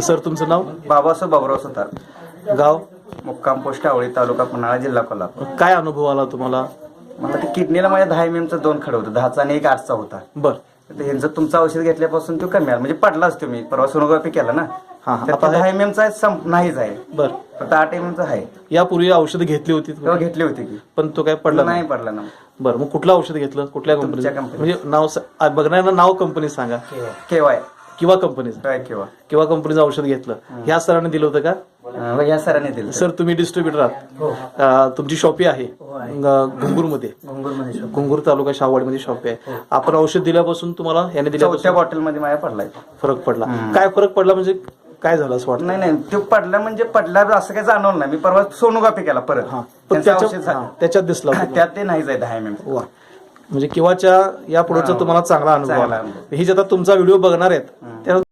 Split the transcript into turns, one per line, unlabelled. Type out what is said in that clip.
Sir तुमचं नाव?
बाबासाहेब बाबुराव सुतार.
गाव?
मुक्काम पोस्ट आवळी तालुका पन्हाळा जिल्हा कोल्हापूर.
काय अनुभव आला तुम्हाला?
मला ते किडनीला माझ्या दहा एम चा दोन खडं होतं. दहाचा आणि एक आठचा होता.
बर.
तर ह्यांचं तुमचं औषध घेतल्यापासून तो कमी आला. म्हणजे पडलाच तुम्ही परवा सोनोग्राफी केला ना.
हा, हा.
तर
आता
तो दहा एम चा संप- नाहीच आहे.
बर.
फक्त आठ एम चा आहे.
यापूर्वी औषधं घेतली होती तुम्ही?
तेव्हा घेतली होती की.
पण तो काय पडला नाही
नाही. पडला ना.
बरं मग कुठलं औषध घेतलं? कुठल्या कंपनी
तुमच्या company.
म्हणजे नाव स- आ, बघणाऱ्यांना नाव कंपनी सांगा.
केवाय
किंवा कंपनीचं
काय केव्हा
किंवा कंपनीचं औषध घेतलं. ह्या सरांनी दिलं होतं का?
अं, या सरांनी दिलं
सर तुम्ही डिस्ट्रीब्युटर आहात. अं, तुमची शॉपी आहे. घुंगूरमध्ये.
घुंगूरमध्ये शोध.
घुंगूर तालुका शाहवाडीमध्ये शॉपी आहे. आपण औषध दिल्यापासून तुम्हाला याने
चौथ्या
दिल्यापासून
बॉटलमध्ये माझ्या पडलाय.
फरक पडला. काय फरक पडला म्हणजे काय झालं असं वाटतं?
नाही नाही. तो पडला म्हणजे पडला असं काही जाणवलं नाही. मी परवा सोनोग्राफी केला परत.
हा. पण
त्यांचं औषध
त्याच्या
झा-
हा, त्याच्यात दिसला होता.
त्यात ते नाहीच आहे दहा एम एम
वा. म्हणजे किंवाच्या या पुढचा तुम्हाला चांगला अनुभव आला. हे जे आता तुमचा व्हिडिओ बघणार आहेत त्या